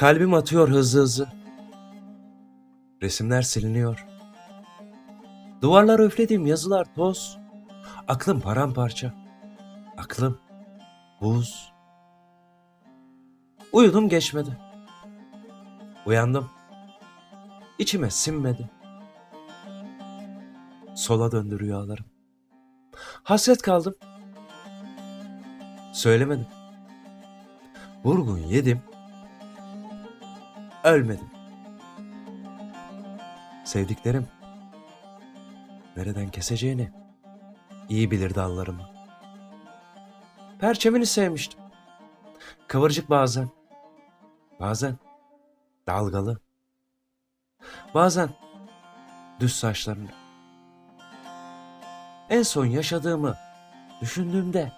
Kalbim atıyor hızlı hızlı. Resimler siliniyor. Duvarlara üflediğim yazılar toz. Aklım paramparça. Aklım buz. Uyudum geçmedi. Uyandım. İçime sinmedi. Sola döndü rüyalarım. Hasret kaldım. Söylemedim. Vurgun yedim. Ölmedim. Sevdiklerim nereden keseceğini iyi bilir dallarımı. Perçemini sevmiştim. Kıvırcık bazen. Bazen dalgalı. Bazen düz saçlarını. En son yaşadığımı düşündüğümde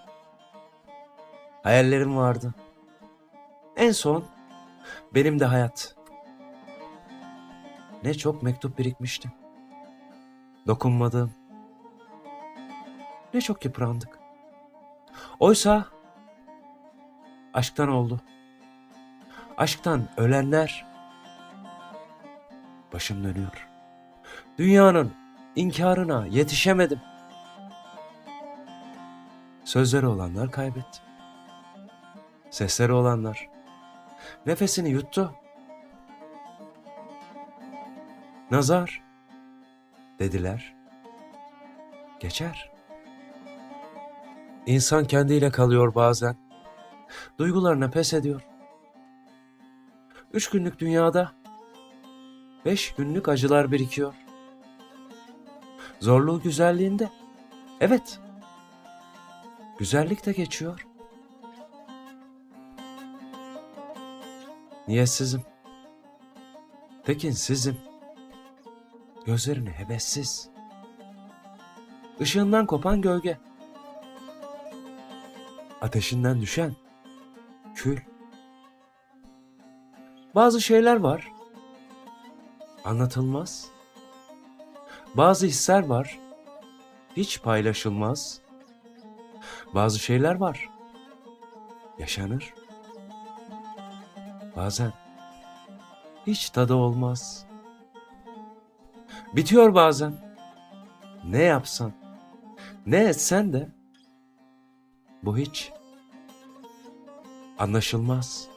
hayallerim vardı. En son benim de hayat. Ne çok mektup birikmişti. Dokunmadığım. Ne çok yıprandık. Oysa aşktan oldu. Aşktan ölenler başım dönüyor. Dünyanın inkarına yetişemedim. Sözleri olanlar kaybetti. Sesleri olanlar nefesini yuttu. Nazar dediler. Geçer. İnsan kendiyle kalıyor bazen. Duygularına pes ediyor. Üç günlük dünyada beş günlük acılar birikiyor. Zorluğu güzelliğinde. Evet. Güzellik de geçiyor. Niyetsizim. Tekinsizim. Gözlerini hevessiz. Işığından kopan gölge. Ateşinden düşen kül. Bazı şeyler var. Anlatılmaz. Bazı hisler var. Hiç paylaşılmaz. Bazı şeyler var. Yaşanır. Bazen hiç tadı olmaz. Bitiyor bazen. Ne yapsan, ne etsen de bu hiç anlaşılmaz.